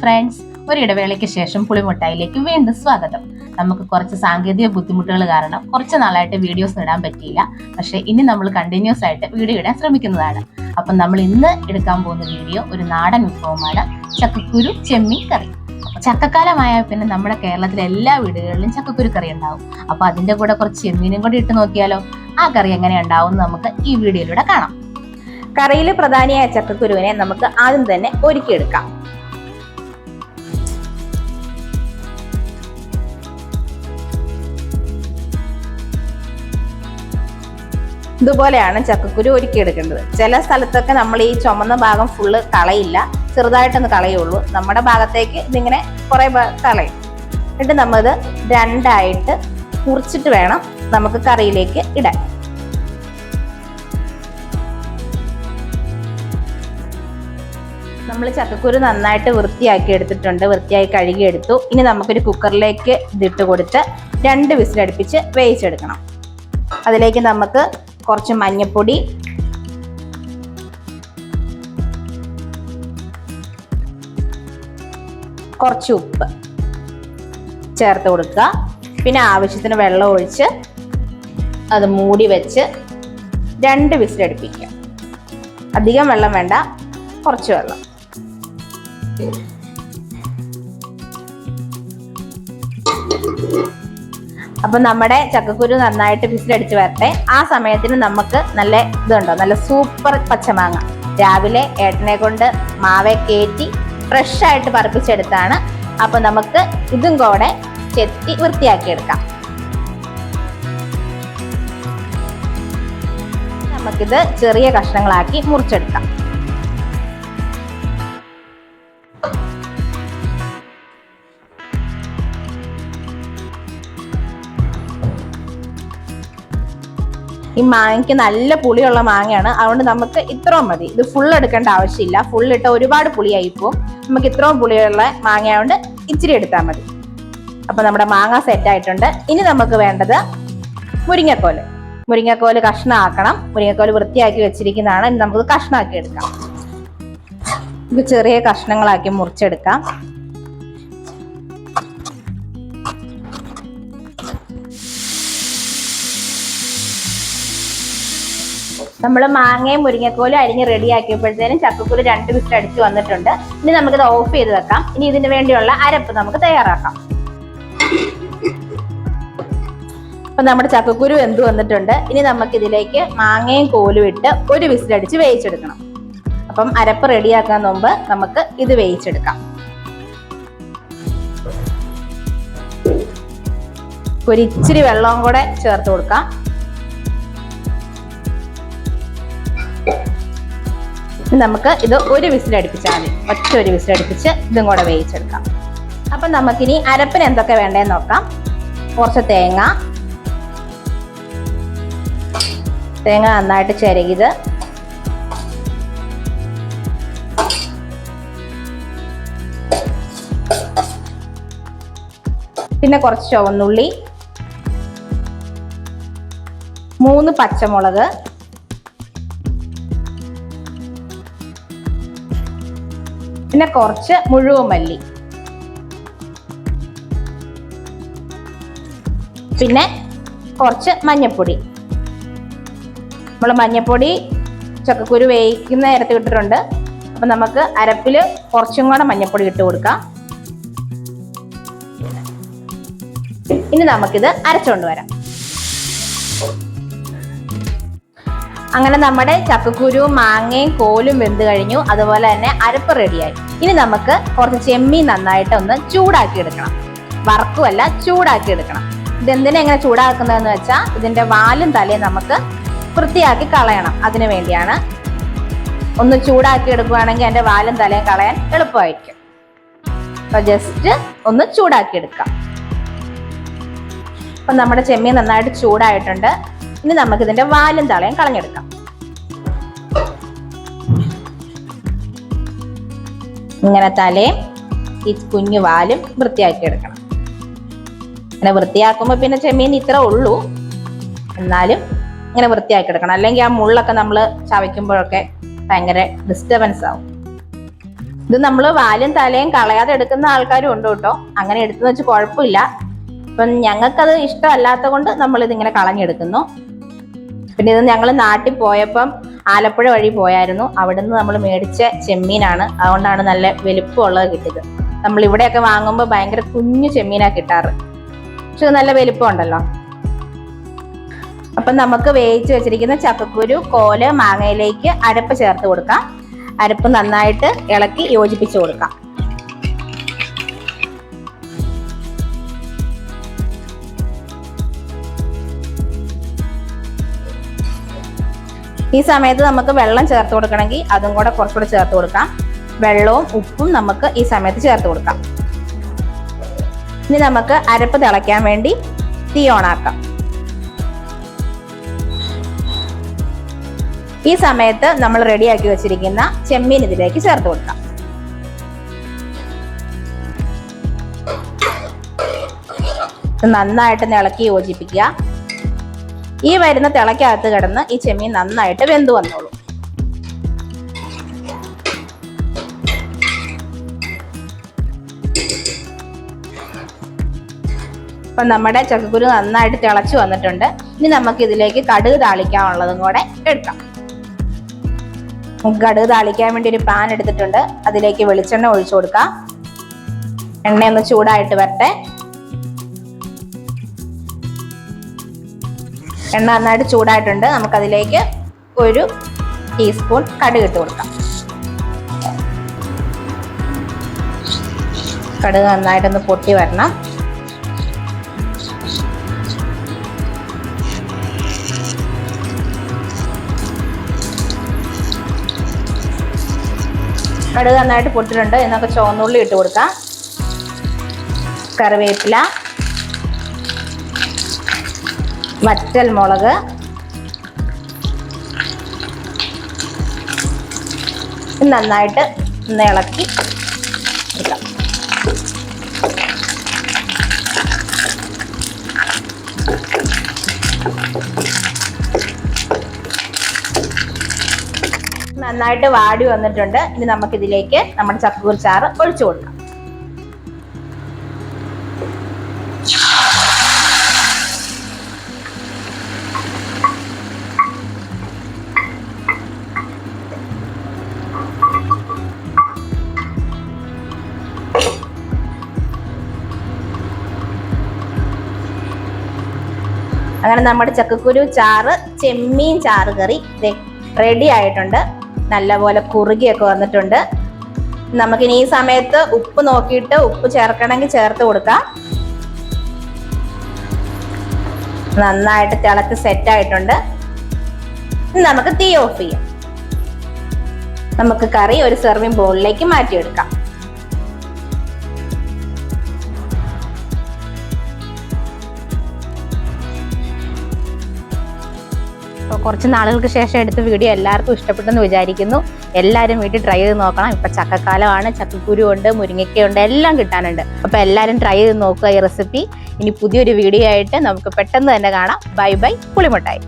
Friends ഒരു ഇടവേളയ്ക്ക് ശേഷം പുളിമുട്ടായിലേക്ക് വീണ്ടും സ്വാഗതം. നമുക്ക് കുറച്ച് സാങ്കേതിക ബുദ്ധിമുട്ടുകൾ കാരണം കുറച്ച് നാളായിട്ട് വീഡിയോസ് ഇടാൻ പറ്റിയില്ല. പക്ഷേ ഇനി നമ്മൾ കണ്ടിന്യൂസ് ആയിട്ട് വീഡിയോ ഇടാൻ ശ്രമിക്കുന്നതാണ്. അപ്പം നമ്മൾ ഇന്ന് എടുക്കാൻ പോകുന്ന വീഡിയോ ഒരു നാടൻ വിഭവമാണ്. ചക്കക്കുരു ചെമ്മീൻ കറി. ചക്കക്കാലമായ പിന്നെ നമ്മുടെ കേരളത്തിലെ എല്ലാ വീടുകളിലും ചക്കക്കുരു കറി ഉണ്ടാവും. അപ്പൊ അതിന്റെ കൂടെ കുറച്ച് ചെമ്മീനും കൂടി ഇട്ട് നോക്കിയാലോ? ആ കറി എങ്ങനെ ഉണ്ടാവും നമുക്ക് ഈ വീഡിയോയിലൂടെ കാണാം. കറിയിൽ പ്രധാനിയായ ചക്കക്കുരുവിനെ നമുക്ക് ആദ്യം തന്നെ ഒരുക്കിയെടുക്കാം. ഇതുപോലെയാണ് ചക്കക്കുരു ഒരുക്കി എടുക്കേണ്ടത് ചില സ്ഥലത്തൊക്കെ നമ്മൾ ഈ ചുമന്ന ഭാഗം ഫുള്ള് കളയില്ല. ചെറുതായിട്ടൊന്ന് കളയുള്ളൂ. നമ്മുടെ ഭാഗത്തേക്ക് ഇതിങ്ങനെ കുറെ കളയും. എന്നിട്ട് നമ്മത് രണ്ടായിട്ട് മുറിച്ചിട്ട് വേണം നമുക്ക് കറിയിലേക്ക് ഇടാൻ. നമ്മൾ ചക്കക്കുരു നന്നായിട്ട് വൃത്തിയാക്കി എടുത്തിട്ടുണ്ട്. വൃത്തിയായി കഴുകി എടുത്തു ഇനി നമുക്കൊരു കുക്കറിലേക്ക് ഇതിട്ട് കൊടുത്ത് രണ്ട് വിസിലടുപ്പിച്ച് വേവിച്ചെടുക്കണം. അതിലേക്ക് നമുക്ക് കുറച്ച് മഞ്ഞൾപ്പൊടി കുറച്ച് ഉപ്പ് ചേർത്ത് കൊടുക്കുക. പിന്നെ ആവശ്യത്തിന് വെള്ളം ഒഴിച്ച് അത് മൂടി വെച്ച് രണ്ട് വിസിലടുപ്പിക്കുക അധികം വെള്ളം വേണ്ട കുറച്ച് വെള്ളം. അപ്പൊ നമ്മുടെ ചക്കക്കുരു നന്നായിട്ട് വിസിലടിച്ച് വരട്ടെ. ആ സമയത്തിന് നമുക്ക് നല്ല ഇതുണ്ടോ? നല്ല സൂപ്പർ പച്ചമാങ്ങ. രാവിലെ ഏട്ടനെ കൊണ്ട് മാവെ കയറ്റി ഫ്രഷ് ആയിട്ട് പറപ്പിച്ചെടുത്താണ്. അപ്പൊ നമുക്ക് ഇതും കൂടെ ചെത്തി വൃത്തിയാക്കിയെടുക്കാം. നമുക്കിത് ചെറിയ കഷ്ണങ്ങളാക്കി മുറിച്ചെടുക്കാം. ഈ മാങ്ങയ്ക്ക് നല്ല പുളിയുള്ള മാങ്ങയാണ്. അതുകൊണ്ട് നമുക്ക് ഇത്രയും മതി. ഇത് ഫുൾ എടുക്കേണ്ട ആവശ്യമില്ല. ഫുൾ ഇട്ട ഒരുപാട് പുളിയായി പോവും നമുക്ക് ഇത്രയും പുളിയുള്ള മാങ്ങയായോണ്ട് ഇച്ചിരി എടുത്താൽ മതി. അപ്പൊ നമ്മുടെ മാങ്ങ സെറ്റ് ആയിട്ടുണ്ട്. ഇനി നമുക്ക് വേണ്ടത് മുരിങ്ങക്കോൽ. മുരിങ്ങക്കോൽ കഷ്ണമാക്കണം. മുരിങ്ങക്കോൽ വൃത്തിയാക്കി വെച്ചിരിക്കുന്നതാണ്. ഇനി നമുക്ക് കഷ്ണമാക്കി എടുക്കാം. ഇത് ചെറിയ കഷ്ണങ്ങളാക്കി മുറിച്ചെടുക്കാം. നമ്മൾ മാങ്ങയും മുരിങ്ങക്കോലും അരിഞ്ഞ് റെഡി ആക്കിയപ്പോഴത്തേനും ചക്കക്കുരു രണ്ട് വിസിൽ അടിച്ച് വന്നിട്ടുണ്ട്. ഇനി നമുക്കിത് ഓഫ് ചെയ്ത് വെക്കാം. ഇനി ഇതിന് വേണ്ടിയുള്ള അരപ്പ് നമുക്ക് തയ്യാറാക്കാം. അപ്പൊ നമ്മുടെ ചക്കക്കുരു എന്ത് വന്നിട്ടുണ്ട്. ഇനി നമുക്ക് ഇതിലേക്ക് മാങ്ങയും കോലും ഇട്ട് ഒരു വിസിലടിച്ച് വേവിച്ചെടുക്കണം. അപ്പം അരപ്പ് റെഡിയാക്കാൻ മുമ്പ് നമുക്ക് ഇത് വേവിച്ചെടുക്കാം. ഒരിച്ചിരി വെള്ളവും കൂടെ ചേർത്ത് കൊടുക്കാം. നമുക്ക് ഇത് ഒരു വിസിൽ അടുപ്പിച്ചാൽ മതി. ഒറ്റ ഒരു വിസിൽ അടുപ്പിച്ച് ഇതും കൂടെ വേവിച്ചെടുക്കാം. അപ്പം നമുക്കിനി അരപ്പിന് എന്തൊക്കെ വേണ്ടതെന്ന് നോക്കാം. കുറച്ച് തേങ്ങ. തേങ്ങ നന്നായിട്ട് ചിരകിത് പിന്നെ കുറച്ച് ചുവന്നുള്ളി. മൂന്ന് പച്ചമുളക്. പിന്നെ കുറച്ച് മുഴുവൻ മല്ലി. പിന്നെ കുറച്ച് മഞ്ഞപ്പൊടി. നമ്മൾ മഞ്ഞപ്പൊടി ചക്കക്കുരു വേവിക്കുന്ന നേരത്തെ ഇട്ടിട്ടുണ്ട്. അപ്പൊ നമുക്ക് അരപ്പിൽ കുറച്ചും കൂടെ മഞ്ഞപ്പൊടി ഇട്ട് കൊടുക്കാം. ഇനി നമുക്കിത് അരച്ചുകൊണ്ട് വരാം. അങ്ങനെ നമ്മുടെ ചക്കക്കുരുവും മാങ്ങയും കോലും വെന്ത് കഴിഞ്ഞു. അതുപോലെ തന്നെ അരപ്പ് റെഡിയായി ഇനി നമുക്ക് കുറച്ച് ചെമ്മീൻ നന്നായിട്ട് ഒന്ന് ചൂടാക്കി എടുക്കണം. വറക്കുമല്ല ചൂടാക്കി എടുക്കണം. ഇതെന്തിനാ എങ്ങനെ ചൂടാക്കുന്നതെന്ന് വെച്ചാൽ ഇതിന്റെ വാലും തലയും നമുക്ക് വൃത്തിയാക്കി കളയണം. അതിനു വേണ്ടിയാണ് ഒന്ന് ചൂടാക്കി എടുക്കുകയാണെങ്കിൽ അതിന്റെ വാലും തലയും കളയാൻ എളുപ്പമായിരിക്കും. അപ്പൊ ജസ്റ്റ് ഒന്ന് ചൂടാക്കി എടുക്കാം. അപ്പൊ നമ്മുടെ ചെമ്മീൻ നന്നായിട്ട് ചൂടായിട്ടുണ്ട്. ഇനി നമുക്ക് ഇതിന്റെ വാലും തളയും കളഞ്ഞെടുക്കാം. ഇങ്ങനെ തലയും ഈ കുഞ്ഞു വാലും വൃത്തിയാക്കി എടുക്കണം. ഇങ്ങനെ വൃത്തിയാക്കുമ്പോൾ പിന്നെ ചെമ്മീൻ ഇത്ര ഉള്ളൂ. എന്നാലും ഇങ്ങനെ വൃത്തിയാക്കി എടുക്കണം. അല്ലെങ്കിൽ ആ മുള്ളൊക്കെ നമ്മൾ ചവയ്ക്കുമ്പോഴൊക്കെ ഭയങ്കര ഡിസ്റ്റർബൻസ് ആവും. ഇത് നമ്മൾ വാലും തലയും കളയാതെ എടുക്കുന്ന ആൾക്കാരും ഉണ്ട് കേട്ടോ. അങ്ങനെ എടുത്തെന്ന് വെച്ച് കുഴപ്പമില്ല. ഇപ്പം ഞങ്ങൾക്കത് ഇഷ്ടമല്ലാത്ത കൊണ്ട് നമ്മൾ ഇങ്ങനെ കളഞ്ഞെടുക്കുന്നു. പിന്നെ ഇത് ഞങ്ങൾ നാട്ടിൽ പോയപ്പം ആലപ്പുഴ വഴി പോയായിരുന്നു. അവിടുന്ന് നമ്മൾ മേടിച്ച ചെമ്മീനാണ്. അതുകൊണ്ടാണ് നല്ല വലിപ്പമുള്ളത് കിട്ടിയത്. നമ്മൾ ഇവിടെയൊക്കെ വാങ്ങുമ്പോൾ ഭയങ്കര കുഞ്ഞു ചെമ്മീനാണ് കിട്ടാറ്. പക്ഷെ നല്ല വലിപ്പമുണ്ടല്ലോ. അപ്പം നമുക്ക് വേവിച്ച് വെച്ചിരിക്കുന്ന ചക്കക്കുരു കോൽ മാങ്ങയിലേക്ക് അരപ്പ് ചേർത്ത് കൊടുക്കാം. അരപ്പ് നന്നായിട്ട് ഇളക്കി യോജിപ്പിച്ച് കൊടുക്കാം. ഈ സമയത്ത് നമുക്ക് വെള്ളം ചേർത്ത് കൊടുക്കണമെങ്കിൽ അതും കൂടെ കുറച്ചുകൂടെ ചേർത്ത് കൊടുക്കാം. വെള്ളവും ഉപ്പും നമുക്ക് ഈ സമയത്ത് ചേർത്ത് കൊടുക്കാം. ഇനി നമുക്ക് അരപ്പ് തിളയ്ക്കാൻ വേണ്ടി തീ ഓണാക്കാം ഈ സമയത്ത് നമ്മൾ റെഡിയാക്കി വെച്ചിരിക്കുന്ന ചെമ്മീൻ ഇതിലേക്ക് ചേർത്ത് കൊടുക്കാം. നന്നായിട്ട് ഇളക്കി യോജിപ്പിക്കുക. ഈ വരുന്ന തിളക്കകത്ത് കിടന്ന് ഈ ചെമ്മീൻ നന്നായിട്ട് വെന്തു വന്നോളൂ. അപ്പൊ നമ്മുടെ ചക്കക്കുരു നന്നായിട്ട് തിളച്ചു വന്നിട്ടുണ്ട്. ഇനി നമുക്ക് ഇതിലേക്ക് കടുക് താളിക്കാനുള്ളതും കൂടെ എടുക്കാം. കടുക് താളിക്കാൻ വേണ്ടി ഒരു പാൻ എടുത്തിട്ടുണ്ട്. അതിലേക്ക് വെളിച്ചെണ്ണ ഒഴിച്ചു കൊടുക്കാം. എണ്ണ ചൂടായിട്ട് വരട്ടെ. എണ്ണ നന്നായിട്ട് ചൂടായിട്ടുണ്ട്. നമുക്കതിലേക്ക് ഒരു ടീസ്പൂൺ കടുക് ഇട്ട് കൊടുക്കാം. കടുക് നന്നായിട്ടൊന്ന് പൊട്ടി വരണം. കടുക് നന്നായിട്ട് പൊട്ടിട്ടുണ്ട് എന്നൊക്കെ ചുവന്നുള്ളി ഇട്ട് കൊടുക്കാം. കറിവേപ്പില. വറ്റൽ മുളക്. നന്നായിട്ട് ഇളക്കി എടുക്കാം. നന്നായിട്ട് വാടി വന്നിട്ടുണ്ട്. ഇനി നമുക്കിതിലേക്ക് നമ്മുടെ ചക്കക്കൂർ ചാറ് ഒഴിച്ചു കൊടുക്കാം. അങ്ങനെ നമ്മുടെ ചക്കക്കുരു ചാറ് ചെമ്മീൻ ചാറ് കറി. റെഡി ആയിട്ടുണ്ട്. നല്ലപോലെ കുറുകിയൊക്കെ വന്നിട്ടുണ്ട്. നമുക്കിനി ഈ സമയത്ത് ഉപ്പ് നോക്കിയിട്ട് ഉപ്പ് ചേർക്കണമെങ്കിൽ ചേർത്ത് കൊടുക്കാം. നന്നായിട്ട് തിളച്ച് സെറ്റ് ആയിട്ടുണ്ട്. നമുക്ക് തീ ഓഫ് ചെയ്യാം. നമുക്ക് കറി ഒരു സെർവിങ് ബോളിലേക്ക് മാറ്റിയെടുക്കാം. കുറച്ച് നാളുകൾക്ക് ശേഷം എടുത്ത വീഡിയോ എല്ലാവർക്കും ഇഷ്ടപ്പെട്ടെന്ന് വിചാരിക്കുന്നു. എല്ലാവരും വീട്ടിൽ ട്രൈ ചെയ്ത് നോക്കണം. ഇപ്പം ചക്കക്കാലമാണ്. ചക്കക്കുരു ഉണ്ട് മുരിങ്ങയ്ക്കയുണ്ട് എല്ലാം കിട്ടാനുണ്ട്. അപ്പോൾ എല്ലാവരും ട്രൈ ചെയ്ത് നോക്കുക ഈ റെസിപ്പി ഇനി പുതിയൊരു വീഡിയോ ആയിട്ട് നമുക്ക് പെട്ടെന്ന് തന്നെ കാണാം. Bye bye പുളിമുട്ടായി.